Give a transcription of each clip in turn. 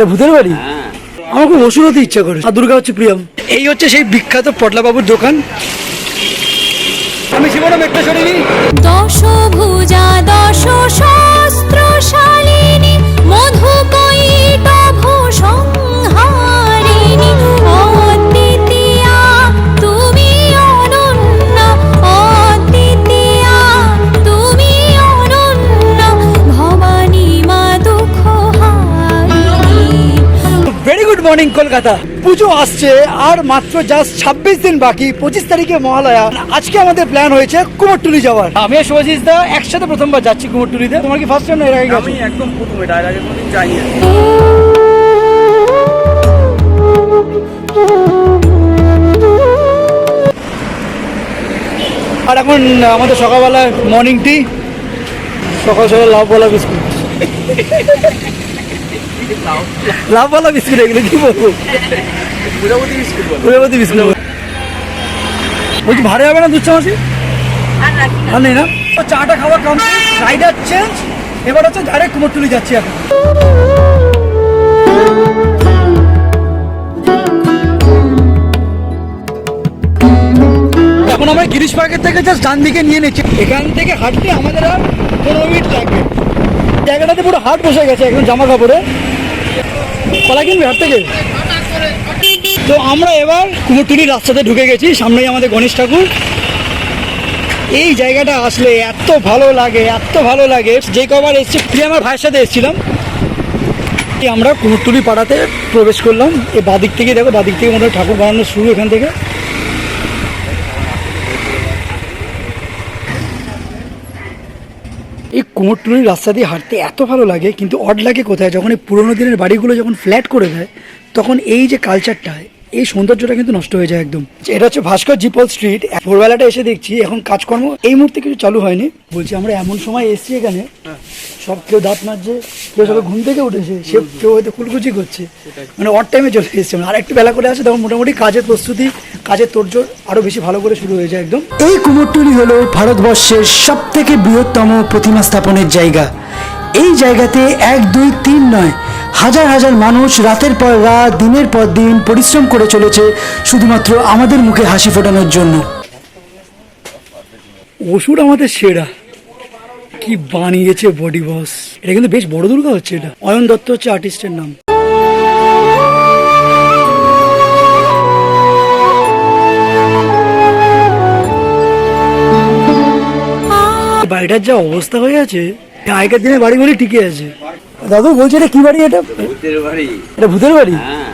এটা ভূতের বাড়ি? হ্যাঁ। আমার খুব ওষুধ হতে ইচ্ছা করে। আর দুর্গা হচ্ছে প্রিয়ম। এই হচ্ছে সেই বিখ্যাত পটলাবাবুর দোকান। আমি শিবরাম একটা সরিনি দশভুজা দশ মর্নিং কলকাতা পুজো আসছে আর মাত্র জাস্ট ছাব্বিশ দিন বাকি পঁচিশ তারিখে মহালয়া। আজকে আমাদের প্ল্যান হয়েছে কুমোরটুলি যাওয়ার। আমি আর শুভজিৎ দা একসাথে প্রথমবার যাচ্ছি কুমোরটুলিতে। তোমার কি ফার্স্ট টাইম এর আগে আমি একদম প্রথম এটা এর আগে কোনোদিন যাইনি। আর এখন আমাদের সকালবেলা মর্নিং টি সকাল সকাল লাভওয়ালা বিস্কুট। লাভওয়ালা বিস্কুট এগুলো কি বলব? প্রজাপতি বিস্কুট বলে। প্রজাপতি বিস্কুট বলছি ভাড়া যাবে না দুধ চামাচি? আর নেই না? তো চাটা খাওয়া কমপ্লিট রাইডার চেঞ্জ এবার হচ্ছে ডাইরেক্ট কুমোরটুলি যাচ্ছি এখন। এখন আমরা গিরিশ পার্কের থেকে জাস্ট ডান দিকে নিয়ে নিচ্ছি। এখান থেকে হাঁটতে আমাদের আর পনেরো মিনিট লাগবে। জায়গাটাতে পুরো হাট বসে গেছে এখন জামা কাপড়ে। কলা কিনবে হাট থেকে? তো আমরা এবার কুমোরটুলির রাস্তাতে ঢুকে গেছি, সামনেই আমাদের গণেশ ঠাকুর। এই জায়গাটা আসলে এত ভালো লাগে, এত ভালো লাগে। যে কবার এসছি, প্রিয় আমার ভাইয়ের সাথে এসেছিলাম। আমরা কুমোরটুলি পাড়াতে প্রবেশ করলাম। এই বাদিক থেকে দেখো, বাদিক থেকে আমাদের ঠাকুর বানানো শুরু এখান থেকে। এই কুমোরটুলির রাস্তা দিয়ে হাঁটতে এত ভালো লাগে, কিন্তু অড লাগে কোথায়? যখন এই পুরোনো দিনের বাড়িগুলো যখন ফ্ল্যাট করে দেয়, তখন এই যে কালচারটা এই সৌন্দর্যটা কিন্তু নষ্ট হয়ে যায় একদম। এটা হচ্ছে ভাস্কর জিপল স্ট্রিট ভোরবেলাটা এসে দেখছি, এখন কাজকর্ম এই মুহূর্তে কিছু চালু হয়নি। বলছি, আমরা এমন সময় এসেছি এখানে, সব কেউ দাঁত মারছে কেউ সবাই ঘুম থেকে উঠেছে, সে কেউ হয়তো কুলকুচি করছে। মানে অড টাইমে চলে এসছে আর একটু বেলা করে আসে, তখন মোটামুটি কাজের প্রস্তুতি কাজের তোড়জোড় আরও বেশি ভালো করে শুরু হয়ে যায় একদম। এই কুমোরটুলি হলো ভারতবর্ষের সব থেকে বৃহত্তম প্রতিমা স্থাপনের জায়গা। এই জায়গাতে এক দুই তিন নয় হাজার হাজার মানুষ রাতের পর রাত দিনের পর দিন পরিশ্রম করে চলেছে শুধুমাত্র আমাদের মুখে হাসি ফোটানোর জন্য। ওষুধ আমাদের সেরা। কি বানিয়েছে বডি বস। এটা কিন্তু বেশ বড় দুর্গা হচ্ছে এটা। অয়ন দত্ত হচ্ছে আর্টিস্টের নাম। বাড়িটার যা অবস্থা হয়ে আছে আগেকার দিনে বাড়িগুলি টিকে আছে। দাদু বলছে এটা কি বাড়ি এটা? ভূতের বাড়ি। এটা ভূতের বাড়ি? হ্যাঁ।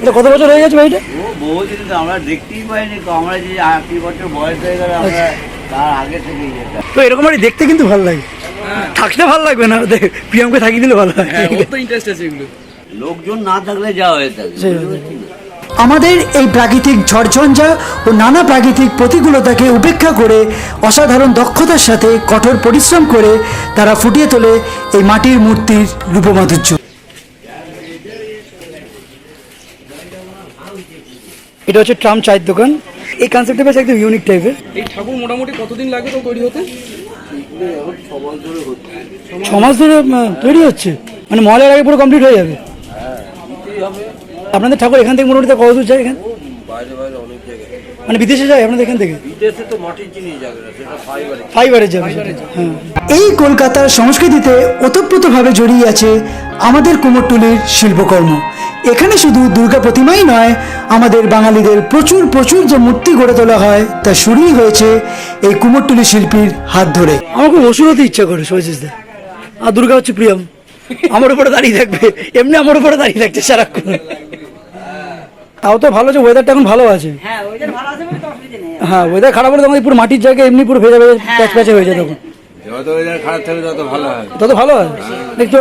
এটা কত বছর হয়ে গেছে বাড়িটা? ও বহুদিন তো আমরা দেখতেই পাইনি তো আমরা যে আশি বছর বয়স হয়ে গেলে আমরা তার আগে থেকেই তো এরকম বাড়ি দেখতে কিন্তু ভালো লাগে। থাকতে ভালো লাগবে না দেখ প্রিয়ামকে থাকিয়ে দিলে ভালো লাগে লোকজন না থাকলে যা হয়ে থাকে আমাদের এই প্রাকৃতিক ঝড়ঝঞ্ঝা ও নানা প্রাকৃতিক প্রতিকূলতাকে উপেক্ষা করে অসাধারণ দক্ষতার সাথে কঠোর পরিশ্রম করে তারা ফুটিয়ে তোলে এই মাটির মূর্তির রূপমাধুর্য। এটা হচ্ছে ট্রাম চায়ের দোকান। এই কনসেপ্টটা বেশ একদম ইউনিক টাইপের এই ঠাকুর মোটামুটি কতদিন লাগে তো তৈরি হতে? ছ মাস ধরে তৈরি হচ্ছে। মানে মহলের আগে পুরো কমপ্লিট হয়ে যাবে। আপনাদের ঠাকুর এখান থেকে মোটামুটি কত দূর যায় এখান? মানে বিদেশে যায় আপনাদের এখান থেকে? বিদেশে তো মাটির জিনিস যাবে না সেটা ফাইবারে ফাইবারের যাবে হ্যাঁ। এই কলকাতার সংস্কৃতিতে ওতপ্রোতভাবে জড়িয়ে আছে আমাদের কুমোরটুলির শিল্পকর্ম। এখানে শুধু দুর্গা প্রতিমাই নয় আমাদের বাঙালিদের প্রচুর প্রচুর যে মূর্তি গড়ে তোলা হয় তা শুরুই হয়েছে এই কুমোরটুলি শিল্পীর হাত ধরে। আমার খুব হতে ইচ্ছা করে সৈজিস দা আর দুর্গা হচ্ছে প্রিয়ম। আমার উপরে দাঁড়িয়ে থাকবে। এমনি আমার উপরে দাঁড়িয়ে থাকছে সারাক্ষণ। তাও তো ভালো যে ওয়েদারটা এখন ভালো আছে। হ্যাঁ ওয়েদার খারাপ হলে এই পুরো মাটির জায়গায় এমনি পুরো ভেজা ভেজা প্যাচ প্যাচে হয়ে যায় তখন। যত ওয়েদার খারাপ থাকবে তত ভালো তত ভালো হয়? কিন্তু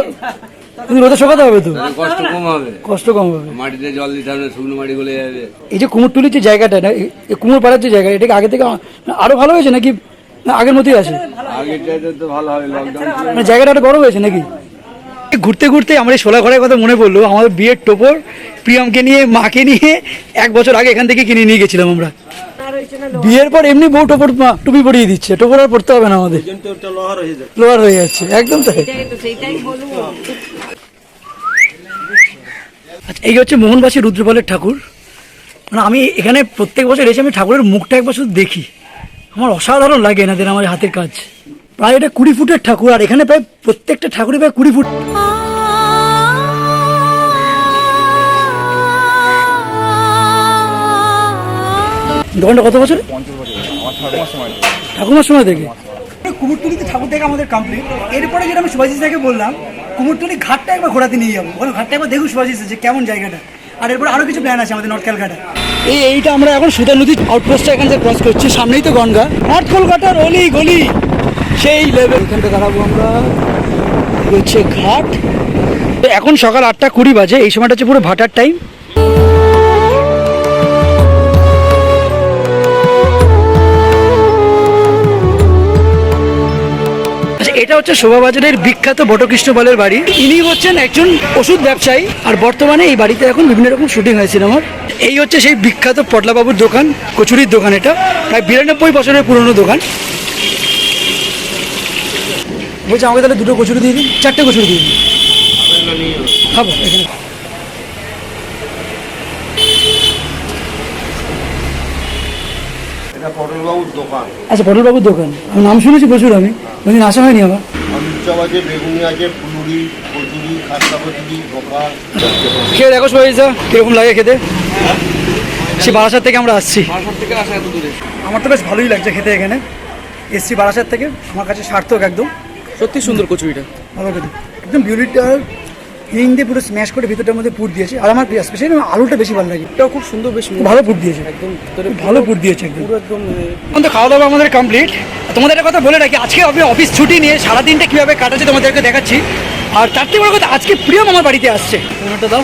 রোদে শোকাতে হবে তো? কষ্ট কম হবে। কষ্ট কম হবে। মাটিতে জল দিতে হবে শুকনো মাটি গলে যাবে। এই যে কুমোরটুলির যে জায়গাটা না এই- এই কুমোর পাড়ার যে জায়গা এটাকে আগে থেকে আরও ভালো হয়েছে নাকি? না আগের মতোই আছে? আগের তো ভালো হবে লকডাউন মানে জায়গাটা আরও বড় হয়েছে নাকি? ঘুরতে ঘুরতে আমার এই শোলা ঘরের কথা মনে পড়ল। আমাদের বিয়ের টোপর প্রিয়মকে নিয়ে মাকে নিয়ে এক বছর আগে এখান থেকে কিনে নিয়ে গেছিলাম আমরা। বিয়ের পর এমনি বউ টোপর টুপি পরিয়ে দিচ্ছে। টোপর আর পড়তে হবে না আমাদের। লোয়ার হয়ে যাচ্ছে। একদম তাই। আচ্ছা এই হচ্ছে মোহনবাসী রুদ্রপালের ঠাকুর। মানে আমি এখানে প্রত্যেক বছর এসে আমি ঠাকুরের মুখটা এক বছর দেখি। আমার অসাধারণ লাগে এনাদের আমার হাতের কাজ। প্রায় এটা কুড়ি ফুটের ঠাকুর আর এখানে প্রায় প্রত্যেকটা ঠাকুরই প্রায় কুড়ি ফুট। দোকানটা কত বছর ঠাকুমার সময় থেকে। কুমোরটুলিতে ঠাকুর দেখা আমাদের কমপ্লিট এরপরে যেটা আমি সুভাষিস থেকে বললাম কুমোরটুলি ঘাটটা একবার ঘোরাতে নিয়ে যাব। ওখানে ঘাটটা একবার দেখুন সুভাষিস যে কেমন জায়গাটা। আর এরপর আরও কিছু প্ল্যান আছে আমাদের নর্থ ক্যালকাটা এই এইটা আমরা এখন সুতা নদীর আউটপোস্টটা এখান থেকে ক্রস করছি সামনেই তো গঙ্গা। নর্থ কলকাতার অলি গলি সেই লেভেল এখানটা দাঁড়াবো আমরা। হচ্ছে ঘাট। তো এখন সকাল আটটা কুড়ি বাজে এই সময়টা হচ্ছে পুরো ভাটার টাইম আচ্ছা এটা হচ্ছে শোভাবাজারের বিখ্যাত বটকৃষ্ণ পালের বাড়ি। ইনি হচ্ছেন একজন ওষুধ ব্যবসায়ী আর বর্তমানে এই বাড়িতে এখন বিভিন্ন রকম শুটিং হয় সিনেমার। এই হচ্ছে সেই বিখ্যাত পটলাবাবুর দোকান কচুরির দোকান এটা। প্রায় বিরানব্বই বছরের পুরনো দোকান। বলছি আমাকে তাহলে দুটো কচুরি দিয়ে দিন চারটে কচুরি দিয়ে দিন। খাব এখানে। পটলবাবুর দোকান। আচ্ছা পটলবাবুর দোকান। আমি নাম শুনেছি প্রচুর আমি কোনদিন আসা হয়নি আমার। আলুর আছে বেগুনি আছে ফুলুরি কচুরি খাস্তা কচুরি ধোকা খেয়ে দেখো সোহেজা কীরকম লাগে খেতে। সে বারাসাত থেকে আমরা আসছি। থেকে আসা এত দূরে। আমার তো বেশ ভালোই লাগছে খেতে এখানে। এসছি বারাসাত থেকে আমার কাছে সার্থক একদম। সত্যি সুন্দর কচুরিটা ভালো একদম বিউলিটা হিং দিয়ে পুরো স্ম্যাশ করে ভিতরটার মধ্যে পুর দিয়েছে। আর আমার স্পেশালি আলুটা বেশি ভালো লাগে। এটাও খুব সুন্দর বেশ ভালো পুর দিয়েছে। একদম ভালো পুর দিয়েছে একদম। একদম এখন তো খাওয়া দাওয়া আমাদের কমপ্লিট তোমাদের একটা কথা বলে রাখি আজকে আমি অফিস ছুটি নিয়ে সারাদিনটা কীভাবে কাটাচ্ছি তোমাদেরকে দেখাচ্ছি। আর তার থেকে বড় কথা আজকে প্রিয়ম আমার বাড়িতে আসছে। দাও।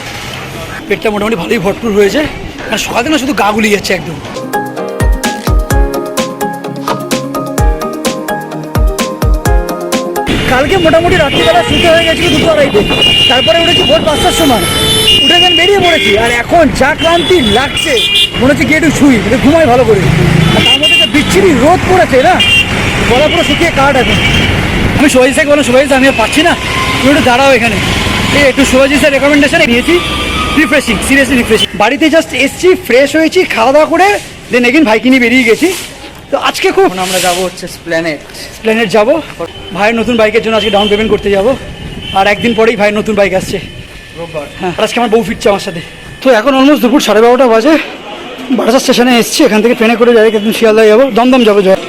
পেটটা মোটামুটি ভালোই ভরপুর হয়েছে। আর সকাল না শুধু গা গুলিয়ে যাচ্ছে একদম। কালকে মোটামুটি রাত্রিবেলা শুতে হয়ে গেছিল দুটো আড়াইটে। তারপরে উঠেছি ভোর পাঁচটার সময়। উঠে গেন বেরিয়ে পড়েছি, আর এখন যা ক্লান্তি লাগছে, মনে হচ্ছে গিয়ে একটু শুই মানে ঘুমাই ভালো করে। আর তার মধ্যে বিচ্ছিরি রোদ পড়েছে না, গলা পুরো শুকিয়ে কাঠ এখন। আমি সোহাজি স্যারকে বলো স্যার আমি পাচ্ছি না। তুমি একটু দাঁড়াও এখানে। এই একটু সোহাজি স্যার রেকমেন্ডেশনে নিয়েছি রিফ্রেশিং সিরিয়াসলি রিফ্রেশিং বাড়িতে জাস্ট এসছি ফ্রেশ হয়েছি, খাওয়া দাওয়া করে দেন এগিন ভাইকে নিয়ে বেরিয়ে গেছি। তো আজকে খুব আমরা যাব হচ্ছে প্ল্যানেট প্ল্যানেট যাব। ভাইয়ের নতুন বাইকের জন্য আজকে ডাউন পেমেন্ট করতে যাব। আর একদিন পরেই ভাইয়ের নতুন বাইক আসছে। হ্যাঁ আজকে আমার বউ ফিরছে আমার সাথে। তো এখন অলমোস্ট দুপুর সাড়ে বারোটা বাজে। বারাসাত স্টেশনে এসেছি এখান থেকে ট্রেনে করে যাই একদিন শিয়ালদা যাব। দমদম যাব জয়।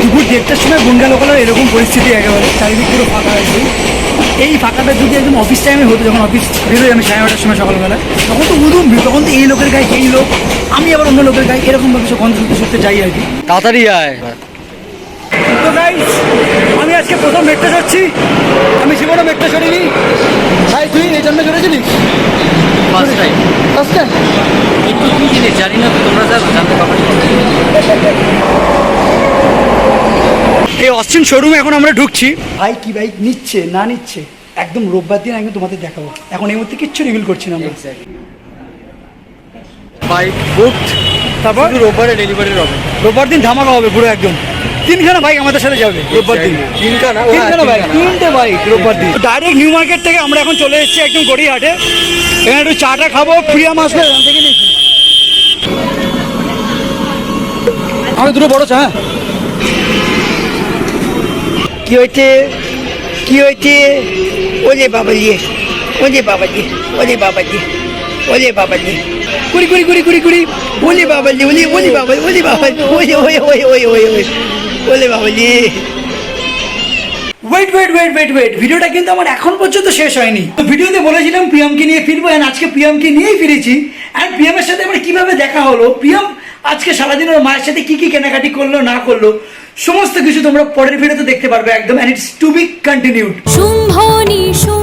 দুপুর দেড়টার সময় গুন্ডা লোকালের এরকম পরিস্থিতি একেবারে চারিদিক পুরো ফাঁকা হয়েছে এই ফাঁকাটা যদি একদম অফিস টাইমে হতো যখন অফিস বেরোই আমি সাড়ে নটার সময় সকালবেলা তখন তো উদুম ভিড় তখন তো এই লোকের গায়ে এই লোক আমি আবার অন্য লোকের গায়ে এরকমভাবে সব গন্ধ শুনতে শুনতে যাই আর কি। তাড়াতাড়ি আয়। তো গাইস আমি আজকে প্রথম মেট্রো চড়ছি আমি জীবনে মেট্রো চড়িনি ভাই তুই এই জন্য চড়েছিলি ফার্স্ট টাইম ফার্স্ট টাইম একটু কি জিনিস জানি না তোমরা জানতে পারবে এই অস্টিন শোরুমে এখন আমরা ঢুকছি। ভাই কি বাইক নিচ্ছে না নিচ্ছে? একদম রোববার দিন আমি তোমাদের দেখাবো। এখন এই মুহূর্তে কিচ্ছু রিভিল করছি না আমরা। বাইক বুকড তারপর? রোববারে ডেলিভারি হবে। রোববার দিন ধামাকা হবে পুরো একদম। তিনখানা বাইক আমাদের সাথে যাবে রোববার দিন। তিনখানা? হ্যাঁ, তিনখানা। বাইক তিনটে বাইক রোববার দিন। ডাইরেক্ট নিউ মার্কেট থেকে আমরা এখন চলে এসেছি একদম গড়িয়াহাটে। এখানে একটু চাটা খাব প্রিয়াম আসবে এখান থেকে নিয়েছি আমি দুটো বড় চা হ্যাঁ। কি হয়েছে? কি হয়েছে? ওলে বাবাজি ওলে বাবাজি ওলে বাবাজি ওলে বাবাজি। কুড়ি কুড়ি কুড়ি কুড়ি কুড়ি। ওলে বাবাজি ওলে ওলে বাবা ওলে বাবা ওলে ওয়ে ওই ওয়ে ওয়ে ওয়ে ওলে বাবাজি। Wait wait wait wait wait ভিডিওটা কিন্তু আমার এখন পর্যন্ত শেষ হয়নি। তো ভিডিওতে বলেছিলাম প্রিয়মকে নিয়ে ফিরবো, and আজকে প্রিয়মকে নিয়েই ফিরেছি। আর প্রিয়মের সাথে আমার কীভাবে দেখা হলো? প্রিয়ম আজকে সারাদিন ওর মায়ের সাথে কি কি কেনাকাটি করল, না করল, সমস্ত কিছু তোমরা পরের ভিডিওতে দেখতে পারবে একদম end it's to be continued Shumbha Nishumbha